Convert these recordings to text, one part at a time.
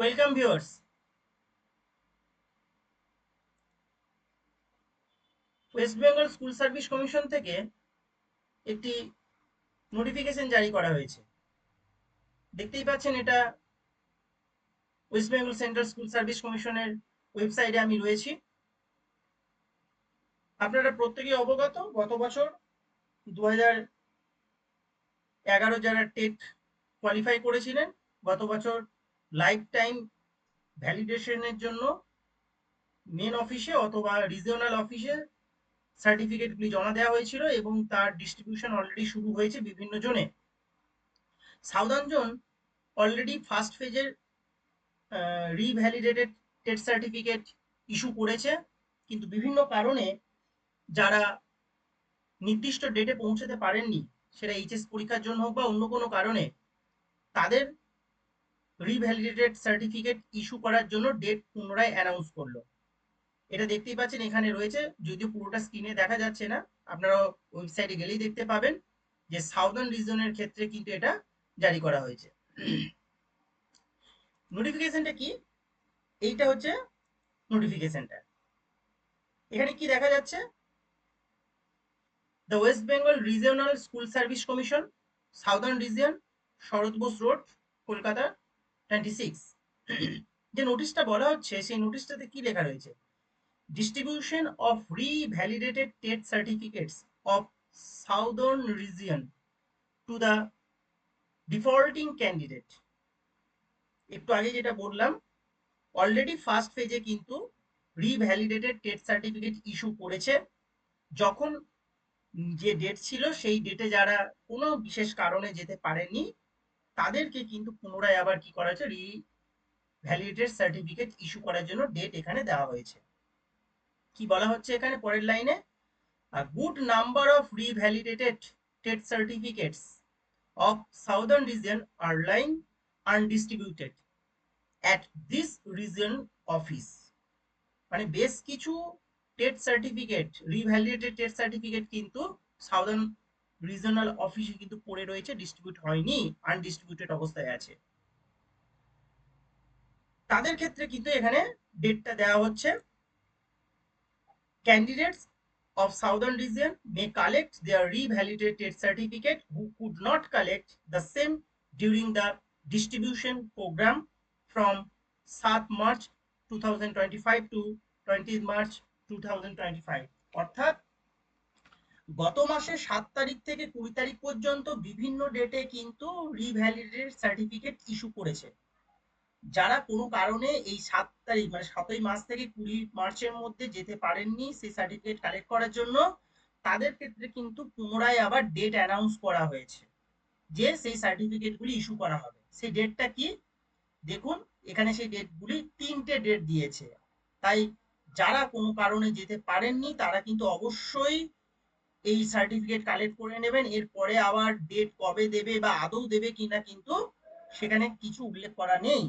Welcome viewers West Bengal school service commission থেকে একটি notification জারি করা হয়েছে। দেখতেই পাচ্ছেন এটা West Bengal central school service কমিশনের ওয়েবসাইটে আমি রয়েছি। আপনারা প্রত্যেকেই অবগত, গত বছর দু এগারো যারা টেট কোয়ালিফাই করেছিলেন, গত বছর লাইফ টাইম ভ্যালিডেশনের জন্য মেন অফিসে অথবা রিজিওনাল অফিসে সার্টিফিকেটগুলি জমা দেওয়া হয়েছিল এবং তার ডিস্ট্রিবিউশন অলরেডি শুরু হয়েছে বিভিন্ন জনে। সাউদার্ন জোন অলরেডি ফার্স্ট ফেজের রিভ্যালিডেটেড টেট সার্টিফিকেট ইস্যু করেছে। কিন্তু বিভিন্ন কারণে যারা নির্দিষ্ট ডেটে পৌঁছাতে পারেননি, সেটা এইচএস পরীক্ষার জন্য হোক বা অন্য কোনো কারণে, তাদের রিভ্যালিডেটেড সার্টিফিকেট ইস্যু করার জন্য ডেট পুনরায় অ্যানাউন্স করল। এটা দেখতেই পাচ্ছেন, এখানে রয়েছে, যদিও পুরোটা স্ক্রিনে দেখা যাচ্ছে না, আপনারা ওয়েবসাইটে গেলেই দেখতে পাবেন যে সাউদার্ন রিজনের ক্ষেত্রে কিন্তু এটা জারি করা হয়েছে। নোটিফিকেশনটা কি? এইটা হচ্ছে নোটিফিকেশনটা এখানে কি দেখা যাচ্ছে? The West Bengal regional school service commission southern region Sarat Bose road Kolkata. যে নোটিশটা বলা হচ্ছে, সেই নোটিশটাতে কি লেখা রয়েছে? Distribution of revalidated TET certificates of southern region to the defaulting candidate একটু আগে যেটা বললাম অলরেডি ফার্স্ট ফেজে কিন্তু রিভ্যালিডেটেড টেট সার্টিফিকেট ইস্যু করেছে। যখন যে ডেট ছিল, সেই ডেটে যারা কোনো বিশেষ কারণে যেতে পারেনি তাদেরকে কিন্তু পুনরায় আবার কি করা হয়েছে? রিভ্যালিডেটেড সার্টিফিকেট ইস্যু করার জন্য ডেট এখানে দেওয়া হয়েছে। কি বলা হচ্ছে এখানে পরের লাইনে a good number of revalidated TET certificates of southern region are lying undistributed at this office মানে বেশ কিছু TET certificate revalidated TET certificate কিন্তু সাউদার্ন রিজনাল অফিসে কিন্তু পড়ে রয়েছে ডিস্ট্রিবিউট হয়নি আনডিস্ট্রিবিউটেড অবস্থায় আছে। তাদের ক্ষেত্রে কিন্তু এখানে ডেটটা দেওয়া হচ্ছে candidates of southern region may collect their revalidated certificate who could not collect the same during the distribution programme from সাত March two thousand twenty five to twenty March two thousand twenty five অর্থাৎ গত মাসের সাত তারিখ থেকে কুড়ি তারিখ পর্যন্ত বিভিন্ন ডেটে কিন্তু রিভ্যালিডেটেড সার্টিফিকেট ইস্যু করেছে। যারা কোনো কারণে এই সাত তারিখ মানে সাতই মার্চ থেকে কুড়ি মার্চের মধ্যে যেতে পারেননি সেই সার্টিফিকেট কালেক্ট করার জন্য, তাদের ক্ষেত্রে কিন্তু পুনরায় আবার ডেট অ্যানাউন্স করা হয়েছে যে সেই সার্টিফিকেটগুলি ইস্যু করা হবে। সেই ডেটটা কি? দেখুন, এখানে সেই ডেটগুলি তিনটে ডেট দিয়েছে। তাই যারা কোনো কারণে যেতে পারেননি, তারা কিন্তু অবশ্যই এই সার্টিফিকেট কালেক্ট করে নেবেন, এরপরে আবার ডেট কবে দেবে বা আদৌ দেবে কিনা কিন্তু সেখানে কিছু উল্লেখ করা নেই।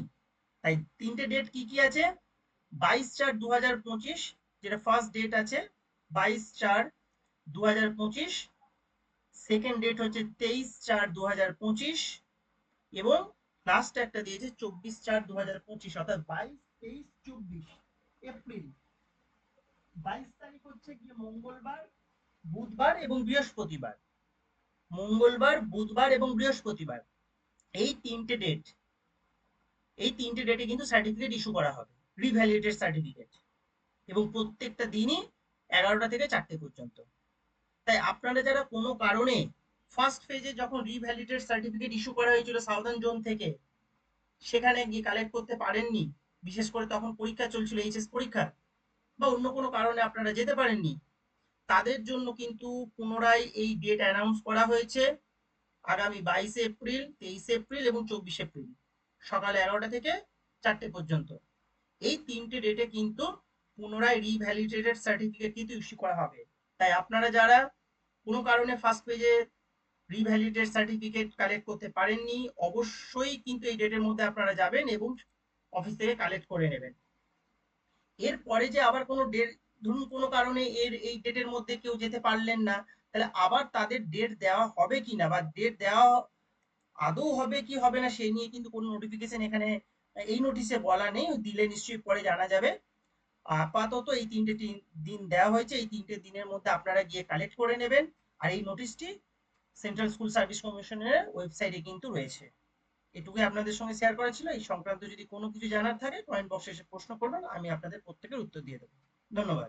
তাই তিনটে ডেট কি কি আছে? বাইশ চার দু যেটা ফার্স্ট ডেট আছে, বাইশ চার দু সেকেন্ড ডেট হচ্ছে তেইশ চার দু এবং লাস্ট একটা দিয়েছে চব্বিশ চার দু হাজার পঁচিশ, অর্থাৎ বাইশ, তেইশ, চব্বিশ, এপ্রিল। বাইশ তারিখ হচ্ছে গিয়ে মঙ্গলবার বুধবার এবং বৃহস্পতিবার। মঙ্গলবার, বুধবার এবং বৃহস্পতিবার। এই তিনটে ডেট এই তিনটে ডেটে কিন্তু সার্টিফিকেট ইস্যু করা হবে রিভ্যালিডেটেড সার্টিফিকেট এবং প্রত্যেকটা দিনই এগারোটা থেকে চারটে পর্যন্ত। তাই আপনারা যারা কোনো কারণে ফার্স্ট ফেজে যখন রিভ্যালিডেটেড সার্টিফিকেট ইস্যু করা হয়েছিল সাউদার্ন জোন থেকে, সেখানে গিয়ে কালেক্ট করতে পারেননি, বিশেষ করে তখন পরীক্ষা চলছিল এইচএস পরীক্ষা বা অন্য কোনো কারণে আপনারা যেতে পারেননি তাদের জন্য কিন্তু পুনরায় এই ডেট অ্যানাউন্স করা হয়েছে আগামী বাইশে এপ্রিল, তেইশে এপ্রিল এবং চব্বিশে এপ্রিল। সকাল এগারোটা থেকে চারটে পর্যন্ত। এই তিনটে ডেটে কিন্তু পুনরায় রিভ্যালিডেটেড সার্টিফিকেট কিন্তু ইস্যু করা হবে। তাই আপনারা যারা কোনো কারণে ফার্স্ট পেজে রিভ্যালিডেটেড সার্টিফিকেট কালেক্ট করতে পারেননি, অবশ্যই কিন্তু এই ডেটের মধ্যে আপনারা যাবেন এবং অফিস থেকে কালেক্ট করে নেবেন। এরপরে যে আবার কোনো ডেট ধরুন কোনো কারণে এর, এই ডেটের মধ্যে কেউ যেতে পারলেন না, তাহলে আবার তাদের ডেট দেওয়া হবে কিনা বা ডেট দেওয়া আদৌ হবে কি হবে না সেই নিয়ে কিন্তু কোনো নোটিফিকেশন এখানে, এই নোটিশে বলা নেই দিলে নিশ্চয়ই পরে জানা যাবে। আপাতত এই তিনটে দিন দেওয়া হয়েছে, এই তিনটে দিনের মধ্যে আপনারা গিয়ে কালেক্ট করে নেবেন, আর এই নোটিশটি সেন্ট্রাল স্কুল সার্ভিস কমিশনের ওয়েবসাইটে কিন্তু রয়েছে। এটুকুই আপনাদের সঙ্গে শেয়ার করা ছিল, এই সংক্রান্ত যদি কোনো কিছু জানার থাকে কমেন্ট বক্সে এসে প্রশ্ন করবেন, আমি আপনাদের প্রত্যেকের উত্তর দিয়ে দেবো। ধন্যবাদ।